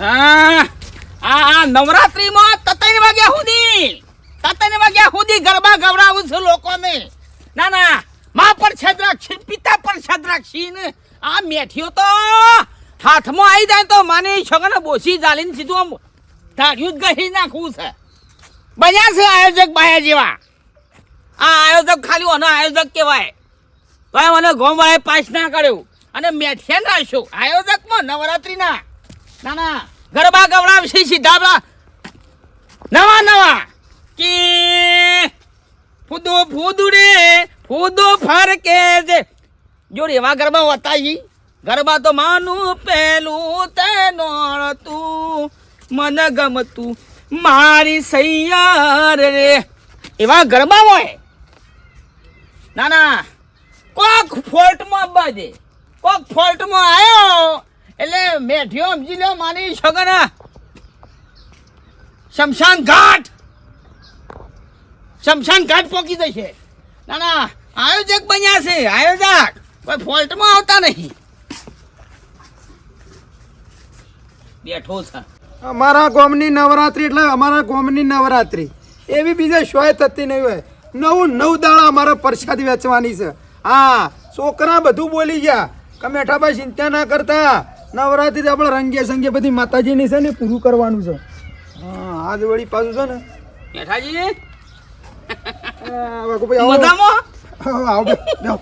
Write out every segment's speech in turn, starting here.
આ આ નવરાત્રીમાં તતન વાગ્યા સુધી તતન વાગ્યા સુધી ગરબા ગવડાવું છું લોકોને. ના ના, માં પર છદ્રાક્ષી પિતા પર છદ્રાક્ષી ને. આ મેઠીઓ તો હાથમાં આવી જાય તો માને છોકરાને બોસી જાલીને સીધું આમ ધાર્યું જ ગહી નાખવું છે. બન્યા છે આયોજક બાયા જેવા. આ આયોજક ખાલી ઓનો આયોજક કહેવાય. તો મને ગોમવાળાએ પાસ ના કર્યું. અને મેઠિયા રાખ્યો. આયોજકમાં નવરાત્રીના ના ના ગરબા ગવડાવશે સીધા નવા નવા. કે ફૂદો ફૂદડે ફૂદો ફરકે છે. જો એવા ગરબા હોતા જી ગરબા તો માનું પેલું તે નોળતું મન ગમતું મારી સૈયાર રે. એવા ગરબા હોય. ના ના કોક ફોલ્ટમાં બાજે, કોક ફોલ્ટમાં આવ્યો એટલે મેઠિયો સમજી લો, માની છગન શમશાન ઘાટ. શમશાન ઘાટ પોકી જશે. ના ના, આયોજક બન્યા છે, આયોજક. કોઈ ફોલ્ટમાં આવતા નહીં. બેઠો છે. અમારા ગોમની નવરાત્રી એટલે અમારા ગોમની નવરાત્રી. એવી બીજે શોય થતી નહીં હોય. નવું નવ દાડા અમારે પ્રસાદ વેચવાની છે. હા, છોકરા બધું બોલી ગયા. કે મેઠાભાઈ ચિંતા ના કરતા. નવરાત્રી આપણે રંગે સંગે બધી માતાજીની છે ને પૂરું કરવાનું છે. હા આજ વળી પાછું છે ને. બેઠાજી આ વાઘુભાઈ આવો. મજામાં? આવો, આવો બેહો.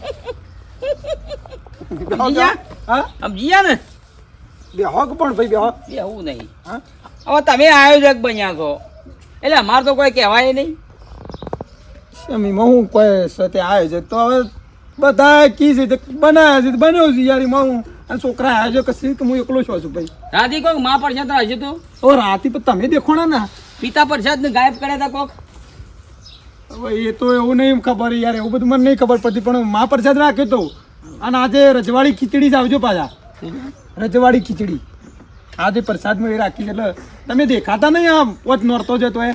બેહો, ગયા? હા? ને? બેહો પણ ભાઈ બેહો? એવું નહીં. હા? હવે તમે આયોજક બન્યા છો. એટલે અમારે તો કોઈ કહેવાય નહીં. એમાં હું કોઈ સાથે આવે છે તો હવે બધા કી છે તે બનાવ્યા છે તે બનાવ્યું છે યાર હું. અને છોકરા આવ્યો કશી કે હું એકલો છો છું ભાઈ રાધી કોક મા પ્રસાદ હશે તો. ઓ રાતે પણ તમે દેખો ને. પિતા પ્રસાદ ને ગાયબ કર્યા હતા કોક? એ તો એવું નહીં ખબર યાર એવું બધું મને નહીં ખબર પડતી પણ મા પ્રસાદ રાખ્યો તો. અને આજે રજવાડી ખીચડી જ આવજો પાછા. રજવાડી ખીચડી. આજે પ્રસાદમાં એ રાખી એટલે તમે દેખાતા નહીં આમ પોત નોરતો જતો એ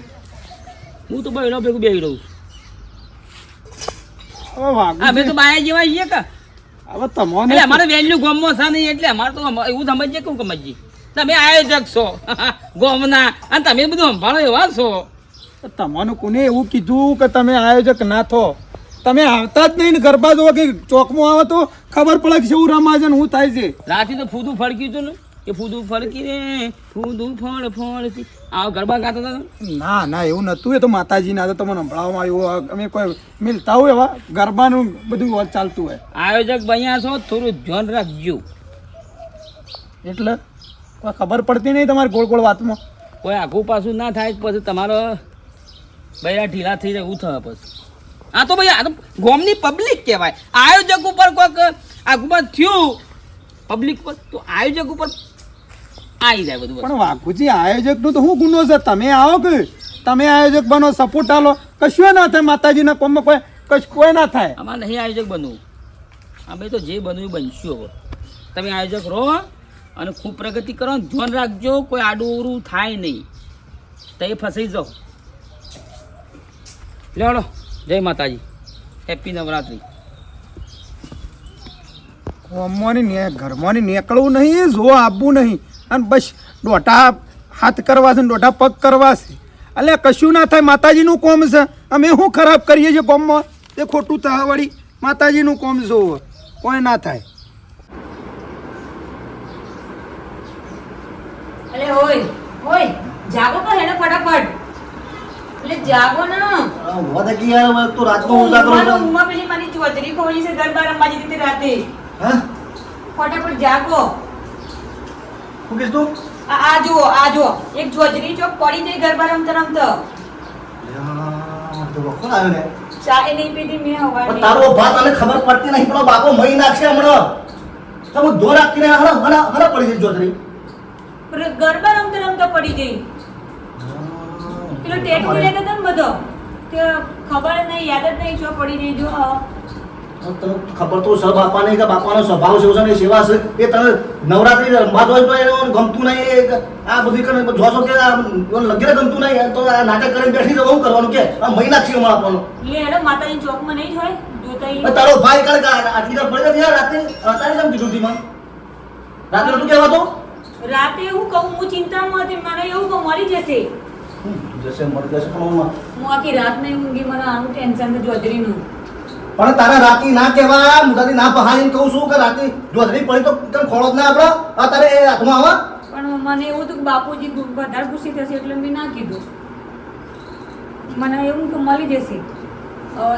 હું તો બહેનો ભેગું બેહી રહું છું. વાગું અમે તો બાયા જેવા છીએ કે? હવે તમોને એટલે અમારે વેલ્યુ છે નહીં એટલે અમારે તો એવું સમજીએ કેવું સમજીએ તમે આયોજક છો. ગોમના. અને તમે બધું સંભાળો એવા છો. તમને કોને એવું કીધું કે તમે આયોજક ના થો? તમે આવતા જ નહીં ને ગરબા જોવા કે ચોકમાં આવો તો ખબર પડે કે શું રમાજન હું થાય છે. રાતે તો ફૂદું ફળક્યું હતું ને? કે ફૂદું ફળકી રે ફૂદું ફળ ફળકી. આ ગરબા ગાતા હતા ના ના એવું નતું એ તો માતાજી ના તો તમને સંભળાવવામાં આવ્યું અમે કોઈ મિલતા હોય એવા ગરબાનું બધું વાત ચાલતું હોય. આયોજક બન્યા છો થોડું ધ્યાન રાખજો. એટલે કોઈ ખબર પડતી નહીં તમારી ગોળ ગોળ વાતમાં? કોઈ આઘું પાછું ના થાય પછી તમારો બૈરા ઢીલા થઈ જાય એવું થાય પછી. આ તો ભાઈ આ તો ગોમની પબ્લિક કહેવાય. આયોજક ઉપર કોઈક આઘુમાં થયું. પબ્લિક પર તો આયોજક ઉપર આવી જાય બધું પણ વાઘુજી આયોજકનું તો શું ગુનો છે? તમે આવો કે? તમે આયોજક બનો સપોર્ટ આલો. કશું ના થાય માતાજીના કોમમાં કોઈ કશું કોઈ ના થાય. અમારે નહીં આયોજક બનવું. અમે તો જે બનવું બનશું હવે. તમે આયોજક રહો અને ખૂબ પ્રગતિ કરો ધ્યાન રાખજો કોઈ આડું થાય નહીં. તો ફસાઈ જાઓ. લેવડો જય માતાજી. હેપી નવરાત્રી. ગમવાની ને ઘરમાંની નીકળવું નહીં જો આપવું નહીં. અને બસ દોઢા હાથ કરવા છે ને દોઢા પગ કરવા છે. એટલે કશું ના થાય માતાજીનું કોમ છે. અમે શું ખરાબ કરીએ છીએ કોમમાં એ ખોટું થાય વળી માતાજીનું કોમ જોવો કોઈ ના થાય. અરે ઓય ઓય જાગો તો હેને ફટાફટ. એટલે જાગો ને. ઊંઘવા કી યાર તો રાતનો ઉજાગરો ઊંઘમાં તો છે. ઊંઘમાં પેલી મારી ચોતરી ખોલી છે ઘર બાર અંબાજી હતી રાતે? હા? ફટાફટ જાગો. શું કીધું? આ આ જુઓ આ જુઓ. એક જોજરી જો પડી ગઈ ગરબા રમતા રમતા. તો વખત આવ્યો ને. ચા એ નહીં પીધી મેં પણ તારો ભાત તને ખબર પડતી નહીં પણ બાપો મહી નાખશે હમણાં. તમે ધો રાખતી નહીં હરા હરા હરા પડી જઈ જોજરી. પર ગરબા રમતા રમતા પડી ગઈ. પેલો ટેટ મિલે તો બધો. કે ખબર નહીં યાદ જ નહીં જો પડી નહીં જો હા. તને ખબર તો સર બાપાને કે બાપાનો સ્વભાવ છે ને સેવા છે. એ તને નવરાત્રી રમવા જો એને ગમતું નહીં. આ બધી કરે જોશો કે આ લગીરે ગમતું નહીં. તો આ નાટક કરીને બેઠી તો બહુ કરવાનું કે? આ મહિના નાખશે હમણાં આપણને લે હેડો માતાજી ચોકમાં નહીં હોય. તારો ભાઈ કાલે આટલી વાર પડી ગયો રાતે અત્યારે કેમ કીધું તી મને રાત્રે તું કહેવા તો રાતે એવું કહું હું ચિંતામાં હતી મને એવું કહું મરી જશે. જશે મળી જશે પણ હું- આખી રાત નહીં ઊંઘી મને આનું ટેન્શન છે જોધરીનું પણ તારા રાતી ના કહેવા મોટાથી ના પહાડીને કહું છું કે રાતી જોધરી પડી તો કેમ ખોળો જ ના આપડો. આ તારે એ હાથમાં આવે. પણ મને એવું હતું કે બાપુજી વધારે ગુસ્સે થશે એટલે મેં ના કીધું. મને એવું કે મળી જશે.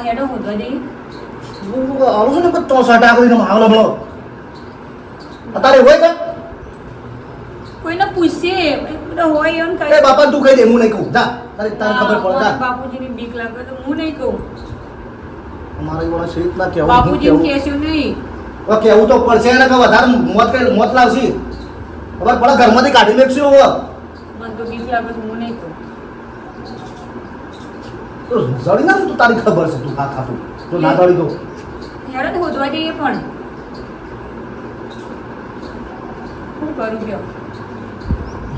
હેડો હોદવા જઈએ આવું છું ને કે ચોસઠ આગળ મામલો મળો અત્યારે હોય કે? કોઈને પૂછશે હોય એમ કહે બાપા તું કહી દે હું નહીં કહું. જા તારે તારે ખબર પડે બાપુજીની બીક લાગે તો હું નહીં કહું. અમારે એવાને શરીર ના કહેવું કહેવું. કહેશું નહીં. હવે કહેવું તો પડશે એને કે વધારે મોત મોત લાવશે. હવે પડે ઘરમાંથી કાઢી મેકશું હવે. મને તો બીક લાગે છે હું નહીં તો જડી ના તું તારી ખબર છે તું ખા ખાતું. જો ના જડી તો. તો હોદવા જઈએ પણ. શું કરું કયો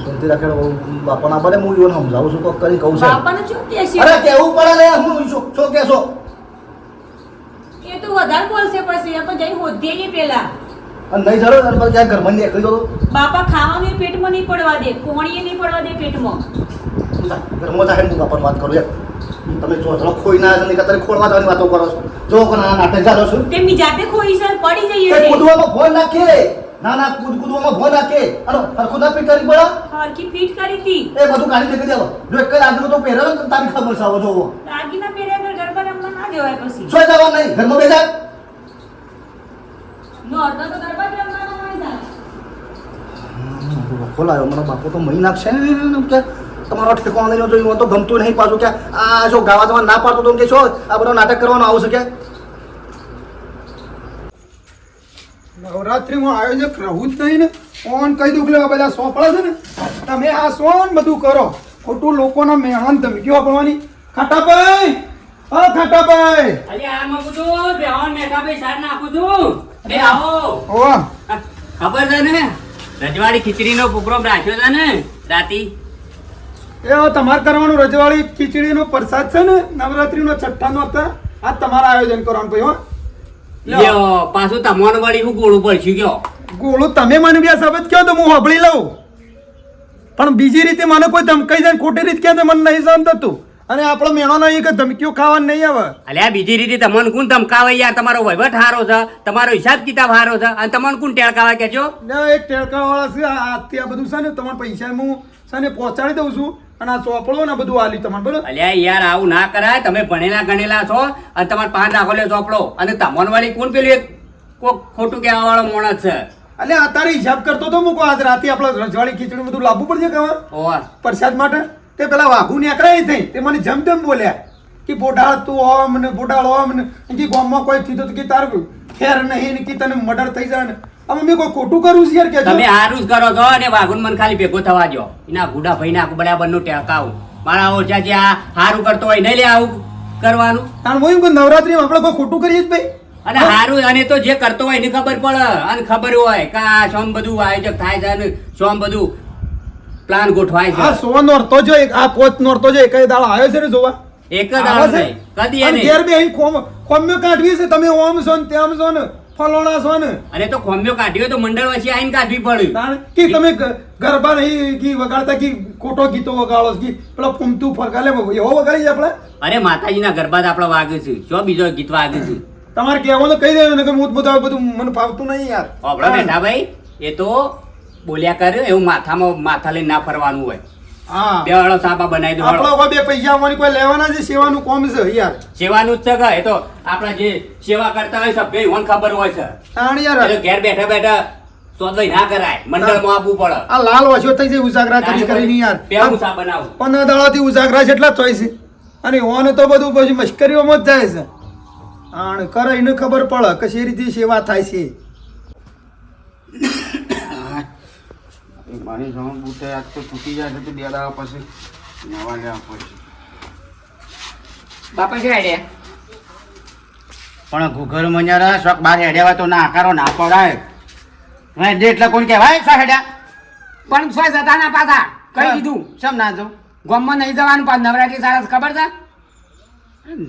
શાંતિ રાખે બાપા ના બને હું સમજાવું છું તો કરી કહું છું? બાપાને શું કહેશે? અરે કેવું પડે ને હું શું કહેશો? એ તો વધારે બોલશે પછી આપણે જઈ જઈએ પેલા. અને નહીં જરો અને પછી ક્યાંક ઘરમાં નીકળી દો બાપા ખાવાનું પેટમાં નહીં પડવા દે કોણીએ નહીં પડવા દે પેટમાં. ઘરમાં જાય હું બાપાની વાત કરું યાર તમે જો થોડો ખોઈ ના નહીં કતરે ખોળવા જવાની વાતો કરો છો. જો કોણ નાટક ચાલો છું? તે મી જાતે ખોઈ છે પડી જઈએ છે કૂદવામાં ફોન નાખે. ના ના કૂદ કૂદવામાં ફોન નાખે. અરે હરખું ના પીટ કરી પડે? હરકી ફીટ કરી હતી. એ બધું કાઢી નીકળી દેવો. જો એક જ આગળ તો પહેરે ને તો તારી ખબર છે આવો જોવો. દાગીના પહેર્યા વગર જવાય પછી. શું જવાબ નહીં? ઘરમાં બેસા નો અડધો તો ગરબા જ રમવાનો હોય ને. ખોલાયો મને બાપો તો મહી નાખશે ને. તમારો ઠેકાણો લઈને જોયું તો ગમતું નહીં પાછું. કે આ જો ગાવા જવા ના પાડતો તો કે છો આ બધો નાટક કરવાનો આવશે કે? નવરાત્રીમાં આયોજક રહું જ નહીં ને. ફોન કહી દઉં કે આ બધા સોંપડા છે ને. તમે આ સોન બધું કરો. ખોટું લોકોના મહેમાન ધમકીઓ આપવાની. ખાટાભાઈ હા ખાટાભાઈ અરે આ મગું છું. બેહોન મેઠા સાર નાખું છું. બે આવો. ઓ. ખબર છે ને? રજવાડી ખીચડીનો પ્રોગ્રામ રાખ્યો છે ને રાતી? એ તમારે કરવાનું રજવાડી ખીચડીનો પ્રસાદ છે ને નવરાત્રીનો છઠ્ઠાનો હતા આ તમારે આયોજન કરવાનું ભાઈ હો. લ્યો. પાછું વળી હું ગોળું પડશું ગયો ગોળું તમે મને બે શબ્દ કહો તો હું સાંભળી લઉં. પણ બીજી રીતે મને કોઈ ધમકાઈ જાય ખોટી રીતે કહે તો મને નહીં થતું અને આપણો મેણો નહીં કે ધમકીઓ ખાવા નહીં આવે. અલ્યા બીજી રીતે તમને કોણ ધમકાવે યાર? તમારો વહીવટ હારો છે તમારો હિસાબ કિતાબ હારો છે અને તમને કોણ ટેળકાવે કેજો ના એક ટેળકા વાળા છે આથી આજથી આ બધું છે ને તમારા પૈસા હું છે ને પહોંચાડી દઉં છું અને આ ચોપડો ને બધું આલી તમારે બોલો અલ્યા યાર આવું ના કરાય. તમે ભણેલા ગણેલા છો અને તમારે પાંચ રાખો લે ચોપડો. અને તમને વાળી કોણ પેલું એક કોક ખોટું કહેવા વાળો માણસ છે? એટલે અત્યારે હિસાબ કરતો તો મૂકો. આજ રાતે આપણે રજવાડી ખીચડી બધું લાવવું પડશે કહેવા હવે? પ્રસાદ માટે? તે પેલા વાઘુ નીકળાય થઈ. તે મને જમ તેમ બોલ્યા કે બોઢાળ તું ઓમ ને બોઢાળ ઓમ ને. કે ગામમાં કોઈ થયું તો કે તારું ખેર નહીં ને કે તને મર્ડર થઈ જાય ને. અમે મેં કોઈ ખોટું કરું છે યાર કે તમે હારું જ કરો છો અને વાઘુન મન ખાલી ભેગો થવા દો એના ગુડા ભાઈ ના બરાબરનું ટેકાવું મારા ઓછા છે આ હારું કરતો હોય નહીં લે આવું કરવાનું. તાણ હું કે કહું નવરાત્રીમાં આપણે કોઈ ખોટું કરીએ જ ભાઈ. અને હારું અને તો જે કરતો હોય એને ખબર પડે. અને ખબર હોય કે આ સોમ બધું આયોજક થાય છે સોમ બધું પ્લાન ગોઠવાય આ છે સો નોરતો જો એક આ પોચ નોરતો જો એક દાળ આવ્યો છે ને જોવા. એક જ આવે છે? કદી એને ઘેર બે અહીં ખોમ ખોમ્યો કાઢવી છે તમે ઓમ છો ને તેમ છો ને ફલોણા છો ને. અરે તો ખોમ્યો કાઢ્યો તો મંડળ વચ્ચે આઈને કાઢવી પડ્યું. કે તમે ગરબા નહીં કી વગાડતા કી ખોટો ગીતો વગાડો કી પેલો ફૂમતું ફરકાલે એવો વગાડી આપણે? અરે માતાજીના ગરબા તો આપડે વાગે છે. જો બીજો ગીત વાગે છે. તમારે કહેવાનું કહી દેવું ને કે હું બધું બધું મને ફાવતું નહીં યાર. બેઠા ભાઈ એ તો બોલ્યા કરે એવું માથામાં માથા લઈને ના ફરવાનું હોય. હા. બે વાળો સાપા બનાવી દો આપણો. બે પૈસા આવવાની કોઈ લેવાના છે? સેવાનું કોમ છે યાર. સેવાનું જ છે કે એ તો આપણા જે સેવા કરતા હોય સભ્ય હોન ખબર હોય છે. તાણ યાર. ઘેર બેઠા બેઠા સોદઈ ના કરાય મંડળમાં આપવું પડે. આ લાલ વાસ્યો થઈ જાય ઉજાગરા કરી કરીને યાર. બેવું સા બનાવું. પંદર દાડાથી ઉજાગરા છે એટલા જ થાય છે. અને ઓન તો બધું પછી મશ્કરીઓમાં જ જાય છે. આણ કરે એને ખબર પડે કે શી રીતે સેવા થાય છે. મારી જણ બુટે આજ તો તૂટી જાય છે તો બે દાડા પછી નવા લેવા પડશે. બાપા શું આઈડિયા પણ ઘુઘર મન્યારા શોખ બાર હેડ્યા હોય તો ના આકારો ના પડાય. દે એટલે કોણ કહેવાય? શો હેડ્યા? પણ સોય જતા ના પાછા? કઈ કીધું? શમ ના જો? ગોમમાં નહીં જવાનું પણ નવરાત્રી સારા ખબર છે?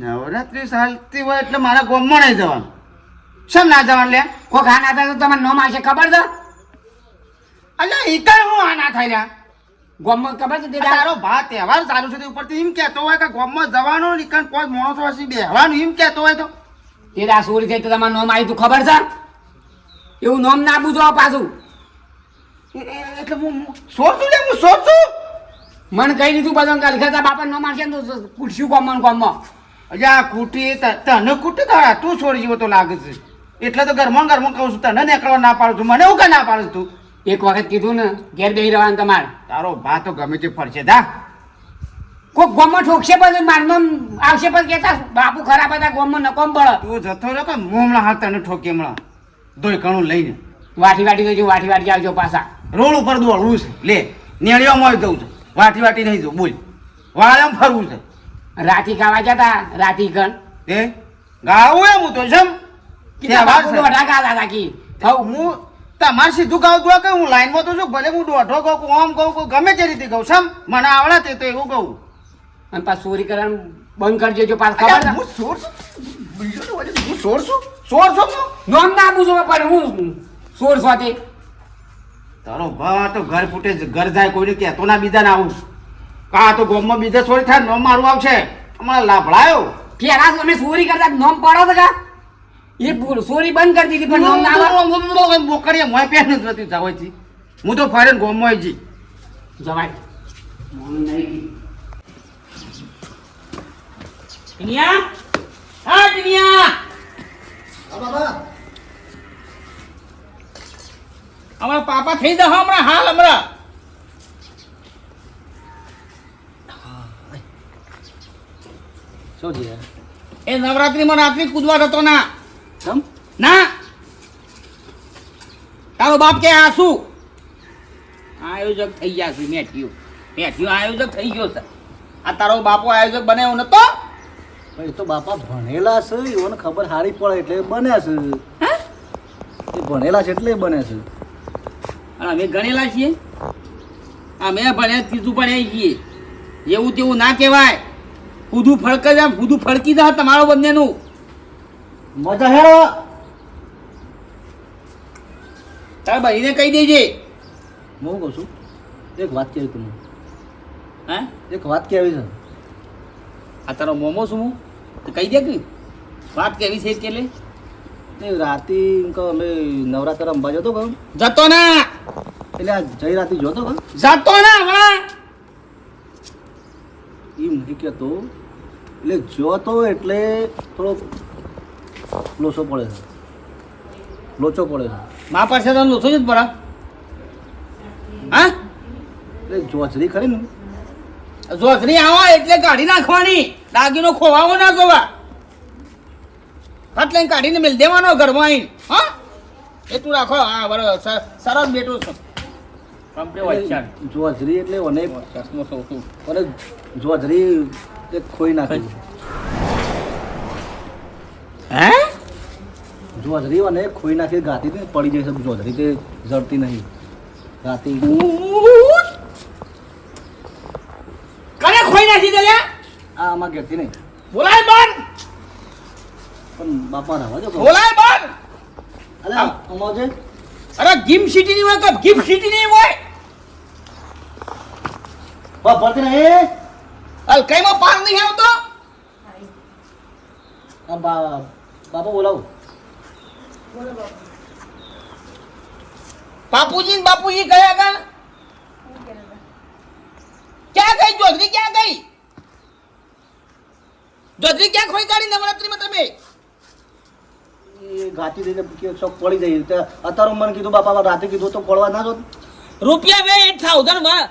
નવરાત્રી ચાલતી હોય એટલે મારા ગોમમાં નહીં જવાનું. શમ ના જવાનું લે? કોઈ ખાના હતા તો તમને નો માસે ખબર છે? અલ્યા ઈકણ હું આ ના થાય રહ્યા ગોમમાં ખબર છે તેડા તારો ભા તહેવાર ચાલુ છે તે ઉપરથી એમ કહેતો હોય કે ગામમાં જવાનું ઈકણ કોઈ માણસો હશે બેહવાનું એમ કહેતો હોય તો. તેડા સોરી થઈ તો તમારું નામ આવ્યું તું ખબર છે? એવું નામ ના બુજો પાછું. એ- એ- એટલે હું હું સોરતું લે હું સોરતું મને કહી દીધું બધો કાલ ખાતા બાપા નો મારશે તો કુટશું ગોમમાં ગોમમાં. અલ્યા કુટી તને કુટી તારા તું છોડી જેવો તો લાગે છે. એટલે તો ઘરમાં ઘરમાં કહું છું તને નીકળવા ના પાડું છું મને એવું કે ના પાડું છું તું. એક વખત કીધું ને ઘેર બેહી રહેવાનું તમારે. તારો ભા તો ગમે તે ફરશે દા કોઈક ગોમમાં ઠોકશે પછી મારનો આવશે પછી કહેતા બાપુ ખરાબ હતા ગોમમાં નકોમ બળ તું જતો રહ્યો કે મોમલા હાથ તને ઠોકે હમણાં? દોય કણું લઈને. વાટી વાટી તો વાટી વાટી આવજો પાછા. રોડ ઉપર દોડવું છે. લે નેળીઓમાં જવું છે. વાટી વાટી નહીં જવું બોલ. વાળામાં ફરવું છે. રાતી ખાવા જતા રાતી ગણ એ? ગાવું એમ હું તો જમ. કે બાપુ દોઢા ગાતા હતા કી. હું તમારે સીધું ગાવ તો કે હું લાઈનમાં તો છું ભલે હું દોઢો કહું કે ઓમ કહું કે ગમે તે રીતે કહું. સમ મને આવડે તે તો એવું કહું. અને પાછું ચોરી કરવાનું બંધ કરી જો પાછું ખબર હું સોર છું? હું સોર છું? સોર છું નોમ ના છું પણ હું સોર સાથે તારો ભા તો ઘર ફૂટે ઘર જાય કોઈને કહેતો ના બીજા ના આવું કા તો ગોમમાં બીજા ચોરી થાય નોમ મારું આવશે. હમણાં લાભડાયો. પેલા અમે ચોરી કરતા નોમ પડો તો કા? એ ચોરી બંધ કરી દીધી પણ નોમ ના આવે. બોકરીએ મોય નથી હું તો ફરેન ગોમમાં જી. જવાય. નહીં. હા ટીનિયા. અમારા પાપા થઈ જાવ હમણાં હાલ હમણાં. શું છે એ નવરાત્રીમાં રાત્રિ કૂદવા જતો ના. ના. તારો બાપ કે આ શું? આયોજક થઈ ગયા છે મેઠિયો મેઠિયો આયોજક થઈ ગયો છે. આ તારો બાપો આયોજક બન્યો નતો? એ તો બાપા ભણેલા છે એઓને ખબર સારી પડે એટલે બને છે. હે? એ ભણેલા છે એટલે બને છે. અને અમે ગણેલા છીએ? અમે ભણ્યા કીધું ભણ્યા છીએ. એવું તેવું ના કહેવાય. કૂદું ફળક જ આમ કૂદું ફળકી જા તમારો બંનેનું. મજા હેરો તારા બહેને કહી દેજે. હું કહું છું એક વાત કહેવી તું હે? એક વાત કહેવી છે. આ તારો મોમો છું હું તો કહી દે કે. વાત કેવી છે કે લે રાતે કહો અમે નવરાત્ર અંબા જતો કહું જતો ના. એટલે આ જઈ રાતે જોતો કહું જતો ના હમણાં એમ નહીં કહેતો. એટલે જોતો એટલે થોડો લોચો પડે છે. લોચો પડે છે. મા પાસે તો લોચો જ પડા હા? એટલે જોજરી ખરી ને? જોથરી આવો એટલે કાઢી નાખવાની. દાગીનો ખોવાવો ના જોવા. ફટ લઈને કાઢીને મેલ દેવાનો ઘરમાં આવીને. હા? એટલું રાખો. હા બરોબર સરસ બેઠું છું. જોજરી એટલે મને ચશ્મો સૌથી. મને જોજરી ખોઈ નાખી. હે? જોજરી અને ખોઈ નાખી ગાતી હતી પડી જાય છે જોધરી તે જડતી નહીં. ગાતી. કને ખોઈ નાખી દે આ આમાં ઘેરથી નહીં. બોલાય બંધ! પણ બાપા રવા જો બોલાય બંધ! અરે છે અરે ગિમ સિટી ની હોય તો ગિફ્ટ સિટી ની હોય? બા પડતી નહીં અલ કઈમાં પાર નહીં આવતો? આ બા બાપા બોલાવું. બાપુજી ને બાપુજી ગયા કણ ક્યાં ગઈ? જોધરી ક્યાં ગઈ? જોધરી ક્યાં ખોઈ કાઢી નવરાત્રીમાં તમે? એ દઈને કે ચોક પડી જાય તે અત્યારે મને કીધું બાપા રાતે કીધું તો પડવા ના જો રૂપિયા બે એટ થાઉઝન્ડમાં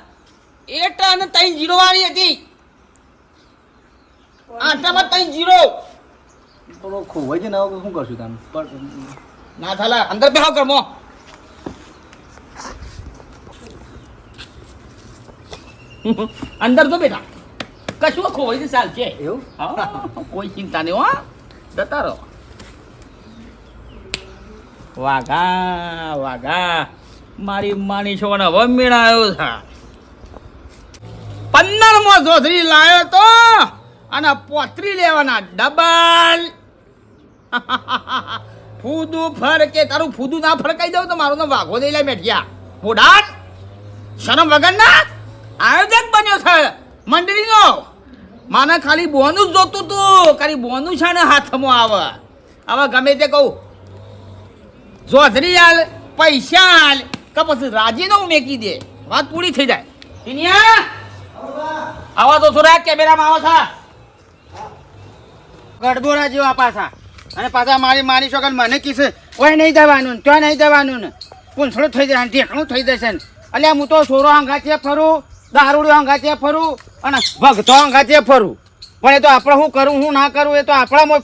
એટ અને ત્રણ જીરો વાળી હતી. આઠમાં ત્રણ જીરો. થોડો ખોવાઈ જાય ને હવે શું કરશું તમે પણ ના થાલા અંદર બેહો કરમો અંદર તો બેટા કશું ખોવાઈ ચાલ છે એવું કોઈ ચિંતા નહીં હો જતા રહો વાઘા વાઘા મારી માની છોકરાને હવે મેળાયો છે પંદરમાં ચોધરી લાયો તો અને પોતરી લેવાના ડબલ ફૂદું ફરકે તારું ફૂદું ના ફરકાઈ દઉં તો મારું તો વાઘો દઈ લે મેઠિયા મોઢાટ શરમ વગરના આયોજક બન્યો છે મંડળીનો. માને ખાલી બોનું જ જોતું તું, ખાલી બોનું છે ને હાથમાં આવે. હવે ગમે તે કહું. જોધરી હાલ પૈસા હાલ કે પછી રાજીનો મેકી દે. વાત પૂરી થઈ જાય. ટીનિયા, આવા તો થોડા કેમેરામાં આવો છા. ગડબોડા જેવા પાછા. અને પાછા મારી મારી છોકરા મને કીધે, ઓય નહીં જવાનું ને ત્યાં નહીં જવાનું. ને પૂંછડું થઈ જાય ઢેકણું થઈ જશે ને. એટલે હું તો સોરો અંગાચે ફરું, દારૂડો અંગાચે ફરું અને ભગતો અંગાચે ફરું. પણ એ તો આપણે શું કરું હું ના કરું, એ તો આપણામાં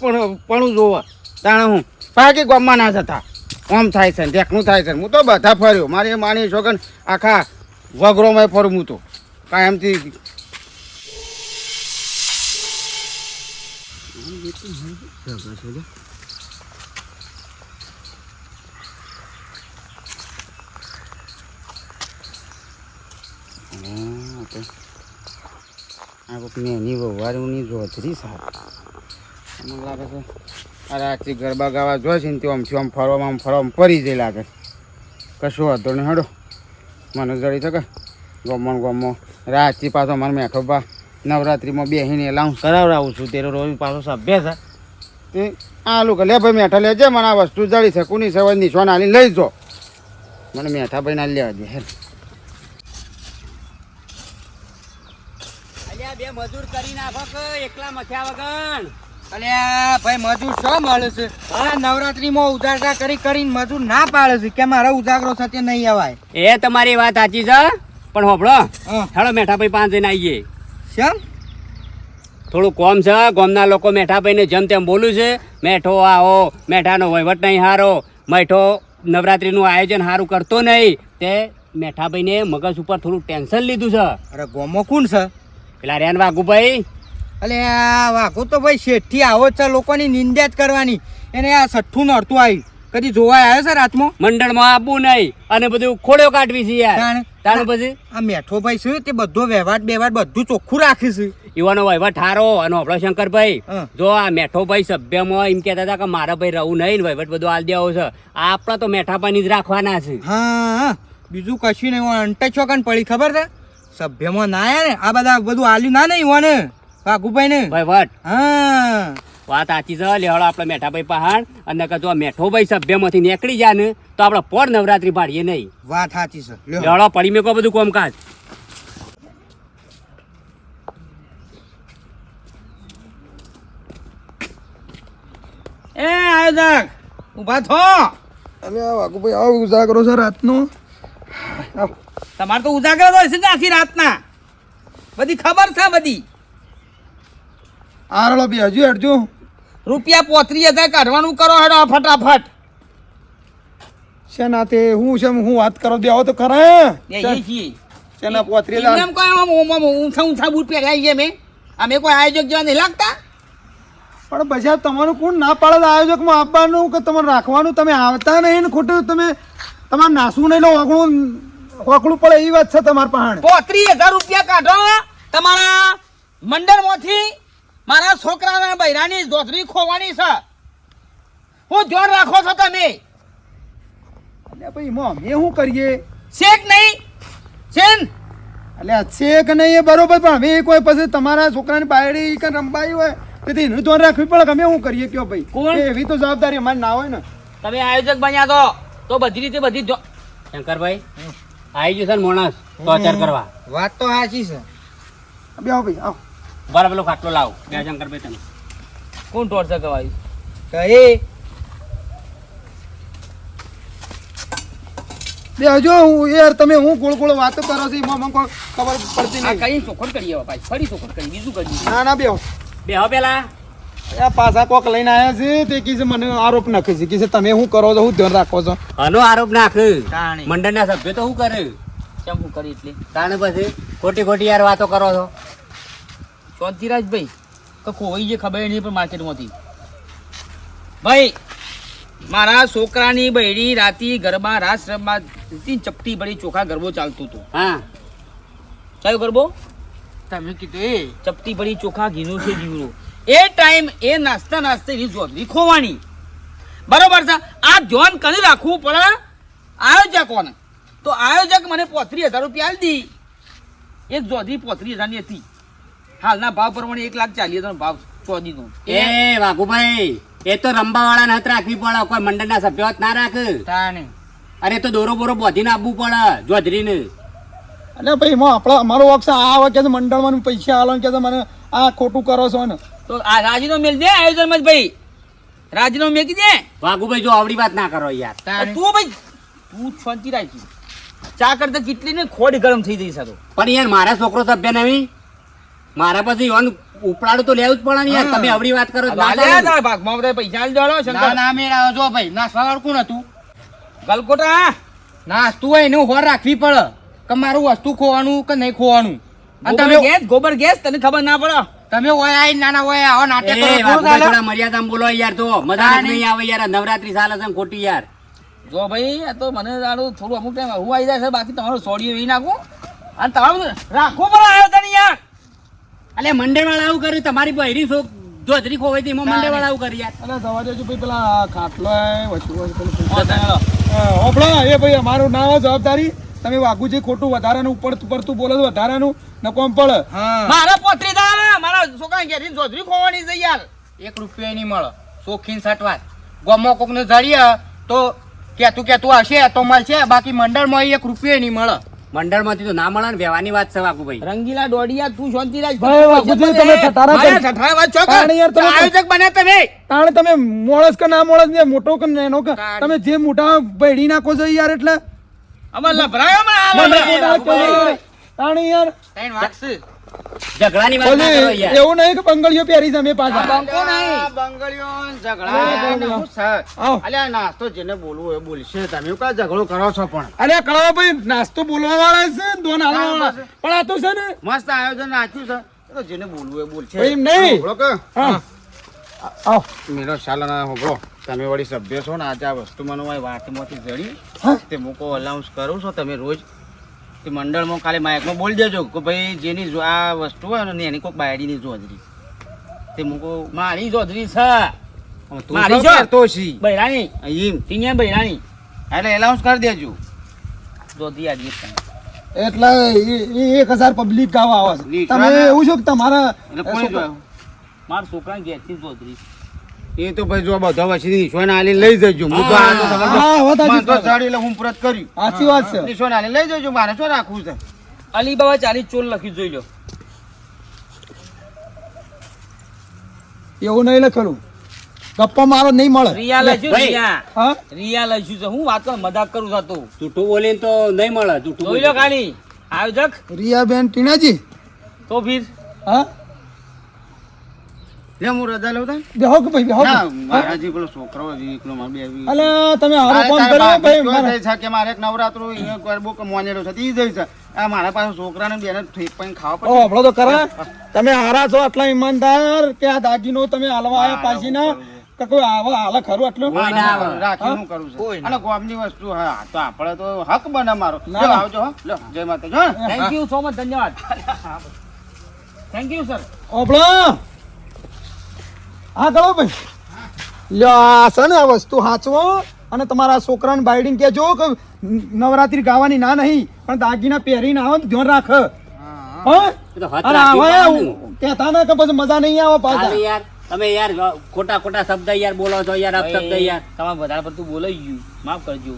પણ જોવે. તાણે હું બાકી ગામમાં ના જતા. ઓમ થાય છે ઢેકણું થાય છે હું તો બધા ફર્યો. મારી માની છોકન આખા વગરોમાં ફરું હું તો. કાયમથી આ કોક મેની વવારીની જોધરી સાહેબ. મને લાગે છે આ રાત્રિ ગરબા ગાવા જોઈ છે ને તે આમથી આમ ફરવામાં આમ ફરવામાં પડી જાય લાગે. કશું વાંધો નહીં, હડો. મને જડી શકે ગમણ ગમો. રાતથી પાછો મારે મેઠો બા નવરાત્રિમાં બેસીને લાવું કરાવડાવું છું. તેરો રોજ પાછો સભ્ય છે. તે આ લોકો લે ભાઈ મેઠા લેજે, મને આ વસ્તુ જડી છે, કુની સવાય નિશાન આલી લઈ જો. મને મેઠા ભાઈના લેવા દે હેર અલ્યા બે મજૂર કરી નાખો કે એકલા મથ્યા વગર? અલ્યા ભાઈ મજૂર શું મળે છે? આ નવરાત્રીમાં ઉજાગરા કરી કરીને મજૂર ના પાડે છે. કે મારો ઉજાગરો સાથે નહીં અવાય. એ તમારી વાત સાચી છે પણ હોભળો. હા. મેઠા ભાઈ પાંચ જઈને આવીએ. શેમ? થોડું કોમ છે ગામના લોકો મેઠા મેઠાભાઈને જેમ તેમ બોલું છે. મેઠો આવો મેઠાનો વહીવટ નહીં હારો. મેઠો નવરાત્રીનું આયોજન સારું કરતો નહીં. તે મેઠાભાઈને મગજ ઉપર થોડું ટેન્શન લીધું છે. અરે ગોમો કોણ છે? પેલા રેન વાઘુભાઈ અલે વાઘો તો ભાઈ શેઠથી આવો છે લોકોની નિંદા જ કરવાની. એને આ સઠ્ઠું નડતું આવી કદી જોવા આવ્યો છે રાતમાં? મંડળમાં આપવું નહીં. અને બધું ખોડ્યો કાઢવી છે યાર? પછી? આ મેઠો ભાઈ છે તે બધો વ્યવહાર બેવાટ બધું ચોખ્ખું રાખે છે. યુવાનો વહીવટ હારો અને આપણો શંકરભાઈ. જો આ મેઠો ભાઈ સભ્યમાં એમ કહેતા હતા કે મારા ભાઈ રહું નહીં વહીવટ બધું આલ દેવો છે. આપણા તો મેઠાપાની જ રાખવાના છે. હા. બીજું કશું નહીં અંટે ચોકન પડી ખબર છે? સભ્યમાં ના આયા ને? આ બધા બધું આલ્યું ના નહીં ઓને વાઘુભાઈ ને વહીવટ હા. વાત આચી છે લેવડો આપણે મેઠાભાઈ પહાડ અને નકર જો આ મેઠો ભાઈ સભ્યમાંથી નીકળી જાય ને તો આપણે પોર નવરાત્રી પાડીએ નહીં. વાત સાચી છે. લેવડો પડી મેકો બધું કોમકાજ. એ આયોજક ઊભા થો. અરે આ વાઘુભાઈ આવો ઉજાગરો છે રાતનો. તમારે તો ઉજાગર હોય છે ને આખી રાતના. બધી ખબર છે બધી. આરળો બી હજુ હટજો રૂપિયા પોત્રી હજાર કાઢવાનું કરો હેડો ફટાફટ. શેના તે હું છે હું વાત કરો દે આવો તો ખરા શેના પોતરી હજાર? એમ કોઈ ઊંચા ઊંચા બૂટ પહેરાઈ છે મેં. અમે કોઈ આયોજક જેવા નહીં લાગતા. પણ પછી તમારું કોણ ના પાડે આયોજક આયોજકમાં આપવાનું કે તમારે રાખવાનું? તમે આવતા નહીં ને ખોટું? તમે તમારે નાસવું નહીં લો વાંકડું વાંકડું પડે એ વાત છે તમારા પાસે પોત્રીસ હજાર રૂપિયા કાઢો. તમારા મંડળમાંથી મારા છોકરાના બૈરાની જોતરી ખોવાની છે. હું ધ્યાન રાખો છો તમે. એટલે ભાઈ મોમ એ શું કરીએ? શેક નહીં. શેન. એટલે છે નહીં એ બરોબર પણ હવે કોઈ પછી તમારા છોકરાની બાયડી કે રંબાઈ હોય? તેથી એનું ધ્યાન રાખવી પડે ગમે અમે શું કરીએ કયો ભાઈ? કોણ? એવી તો જવાબદારી અમારી ના હોય ને. તમે આયોજક બન્યા તો તો બધી રીતે બધી શંકરભાઈ આવી જશે ને માણસ ટોર્ચર કરવા. વાત તો સાચી છે. બે આવો ભાઈ આવો. બરાબર પેલો ખાટલો લાવો. બે શંકરભાઈ તમે કોણ ટોર્ચર કરાવ્યું તો બે હજુ હું યાર તમે હું ગોળ ગોળ વાતો કરો છો એમાં મને કોઈ ખબર પડતી આ નહીં. કઈ ચોખડ કરી આવો ભાઈ. ફરી ચોખડ કરી બીજું કરી. ના ના બે બે હો પેલા. પાછા કોક લઈને આવ્યા છે તે કીધે મને આરોપ નાખે છે. કે તમે શું કરો છો? શું ધ્યાન રાખો છો? આનો આરોપ નાખે. તાણી. મંડળના સભ્ય તો શું કરે? કેમ હું કરી એટલે? તાણે પછી ખોટી ખોટી યાર વાતો કરો છો. શાંતિરાજભાઈ તો કોઈ જે ખબર નહીં પણ માર્કેટમાંથી. ભાઈ મારા છોકરાની બૈરી રાતી ગરબા રાસ રમવા ચપટી ભરી ચોખા ગરબો ચાલતું હતું. હા. ચાલ્યો ગરબો તમે કીધું એ. ચપટી ભરી ચોખા ઘીનું છે જીવડું એ ટાઈમ એ નાસ્તા નાસ્તે એની જોતરી ખોવાની બરોબર છે? આ ધ્યાન કરી રાખવું પડે. આયોજકોને તો આયોજક મને પોત્રીસ હજાર રૂપિયા આપી દી. એક જોધી પોત્રીસ હજારની હતી. હાલના ભાવ પ્રમાણે એક લાખ ચાલીસ હજાર ભાવ ચોદીનો એ વાઘુભાઈ એ તો રંબા વાળા હાથ રાખવી પડે. કોઈ મંડળના સભ્યો હાથ ના રાખ. તાને અરે તો દોરો બોરો બોધીને આપવું પડે જોધરીને. એટલે ભાઈ એમાં આપણા અમારો વક્ષ આ આવે કે છે મંડળમાં પૈસા આલો કે મને આ ખોટું કરો છો ને. તો આ રાજીનો મેલ દે આયોજનમાં ભાઈ. રાજીનો મેકી દે. વાઘુભાઈ જો આવડી વાત ના કરો યાર. તું ભાઈ તું શાંતિ રાખી ચા કરતા કેટલી ને ખોડ ગરમ થઈ જઈ સાતો પણ યાર મારા છોકરો સભ્ય નવી. મારા પછી યોન ઉપડાડો તો લેવું જ પડે ને યાર. તમે આવડી વાત કરો ના. ભાગમાં બધા પૈસા ના શંકર. ના મેળા જો ભાઈ ના સવાર કોણ હતું? ગલકોટા ના તું હોય એનું હોર રાખવી પડે. કે મારું વસ્તુ ખોવાનું કે નહીં ખોવાનું. અને ગોબર તમે ગેસ ગોબર ગેસ તને ખબર ના પડે? તમે ઓય આઈ નાના ઓય આવો નાટક કરો થોડું થોડા મર્યાદામાં બોલો યાર તો મજા નહીં આવે યાર નવરાત્રી ચાલે છે ખોટી યાર. જો ભાઈ આ તો મને જાણું થોડું અમુક ટાઈમ હું આવી જાય છે બાકી તમારો સોડી એવી નાખું. અને તમારું રાખવો પણ આવ્યો તને યાર. અલે મંડળ વાળા આવું કર્યું તમારી બહેરી શોખ જોધરી ખોવાઈ હતી એમાં મંડળ વાળા આવું કરી યાર. અલે જવા દેજો ભાઈ પેલા ખાટલો વચ્ચે પેલું એ ભાઈ અમારું ના જવાબદારી. તમે વાઘુજી ખોટું વધારાનું ઉપર પડતું બોલો છો વધારાનું નકોમ પડે. મારા પોતરી દાડા મારા છોકરા ઘેરી જોધરી ખોવાની છે યાર એક રૂપિયા નહીં મળે શોખીન સટવાત ગમો કોકને જડીએ તો કેતું કેતું હશે તો મળશે બાકી મંડળમાં એક રૂપિયા નહીં મળે મંડળમાંથી તો ના મળે ને વ્યવહારની વાત છે વાઘુભાઈ રંગીલા દોડિયા તું શાંતિ રાખ ભાઈ, વાઘુજી, તમે ઠઠારા મારા ઠઠારા વાત છો કર. યાર તમે- આયોજક બને તમે તાણે તમે મોળસ કે ના મોળસ ને મોટો કે નેનો કે તમે જે મોટા ભેડી નાખો છો યાર એટલે અમાર લભરાયો મને આ લભરાયો. તાણે યાર ત્રણ વાગશે ઝઘડાની વાત ના કરો યાર. એવું નહીં કે બંગળીઓ પહેરી છે અમે પાછા. બંકો નહીં. બંગડીઓ ઝઘડા ને અલ્યા નાસ્તો જેને બોલવું એ બોલશે. તમે કા ઝઘડો કરો છો પણ. અરે કરો ભાઈ નાસ્તો બોલવા વાળા છે દોન પણ આ તો છે ને મસ્ત આયોજન નાખ્યું છે. તો જેને બોલવું એ બોલશે. ભાઈ, નહીં. હા. આવો. મેરો શાલાના તમે વળી સભ્ય છો ને આજે આ વસ્તુ મને વાતમાંથી જડી. તે મૂકો અલાઉન્સ કરું છો. તમે રોજ તે મંડળમાં ખાલી માઇકમાં બોલી દેજો કે ભાઈ જેની આ વસ્તુ હોય ને એની કોઈક બાયડીની જોજરી તે મૂકો મારી જોધરી છે. મારી જો. છી. બૈરાની એમ ટીનિયા બૈરાની એટલે એલાઉન્સ કરી દેજો. જોધી આજી એટલે એક હજાર પબ્લિક ગાવા આવે તમે એવું છો કે તમારા મારા છોકરા ઘેરથી જોધરી એ તો ભાઈ જો બધા વસીની નિશોન આલી લઈ જજો. હું તો આ તો તમને હા, વાત સાચી તો સાડી એટલે હું પ્રત કર્યું. સાચી વાત છે. નિશોન આલી લઈ જજો મારે શું રાખવું છે? અલીબાબા ચાલી ચોલ લખી જોઈ લો. એવું નહીં લખેલું. ગપ્પો મારો નહીં મળે. રિયા લઈશું રિયા. હા? રિયા લઈશું છે. હું વાત કરું મજાક કરું છું તું. જૂઠું બોલીને તો નહીં મળે જૂઠું જોઈ લો કાલી આયોજક. રિયા બેન ટીનાજી તો ભીર હા? લે હું રજા લઉં તા બેહો કે ભાઈ બેહો મારા જે પેલો છોકરો હજી એકલો મારે બે વી- અલ્યા તમે હારો ફોન કર્યો ભાઈ કયો છે કે મારે એક નવરાત્રું અહીંયા ગરબો કે મોનેલો છે ઈ જાય છે. આ મારા પાસે છોકરાને બેને ઠેક પાઈને ખાવા ઓ પડે તો ખરા તમે હારા છો આટલા ઈમાનદાર કે આ દાગીનો તમે હાલવા પાછી ના કે કોઈ આવા હાલે ખરું આટલું? કોઈ ના આવે. રાખી હું કરું છું. અને ગોમની વસ્તુ હા તો આપણે તો હક બને મારો. આવજો હો. લ્યો, જય Mataji thank you so much ધન્યવાદ. થેન્ક યુ સર ઓભળો! હા ગળો ભાઈ. લ્યો આ છે ને આ વસ્તુ હાચવો. અને તમારા છોકરાને બાયડીને કહેજો કે નવરાત્રી ગાવાની ના નહીં પણ દાગીના પહેરીને આવો ને ધ્યાન રાખ. અરે આવા. કહેતા ના કે પછી મજા નહીં આવે પાછા. યાર તમે યાર ખોટા ખોટા શબ્દ યાર બોલો છો યાર અપશબ્દ યાર. તમારે વધારે પડતું બોલાઈ ગયું. માફ કરજો.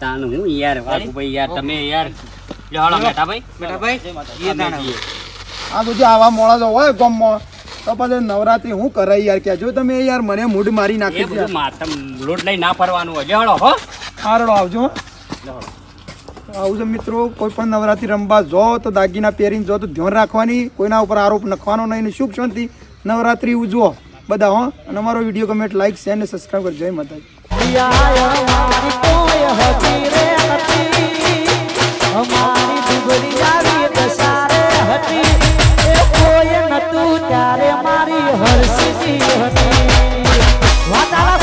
તાણ હું યાર વાઘુભાઈ યાર તમે યાર. લ્યો મેઠા બેઠા ભાઈ મેઠા ભાઈ. આ બધું આવા મોડા જો હોય ગામમાં તો પછી નવરાત્રી હું કરાય યાર કહેજો તમે યાર મને મૂડ મારી નાખી બધું માથમ લોટ લઈ ના ફરવાનું હોય. હળો હો. હારડો આવજો હો. આવું છે મિત્રો કોઈ પણ નવરાત્રી રમવા જો તો દાગીના પહેરીને જો તો ધ્યાન રાખવાની કોઈના ઉપર આરોપ નખવાનો નહીં ને સુખ શાંતિ. નવરાત્રી ઉજવો બધા હો. અને અમારો વીડિયો ગમે લાઈક શેર ને સબસ્ક્રાઈબ કરજો. જય માતાજી. અમારી દુબળી આવી સારે હતી. તું ત્યારે મારી હર્ષ હતી. વાતાવરણ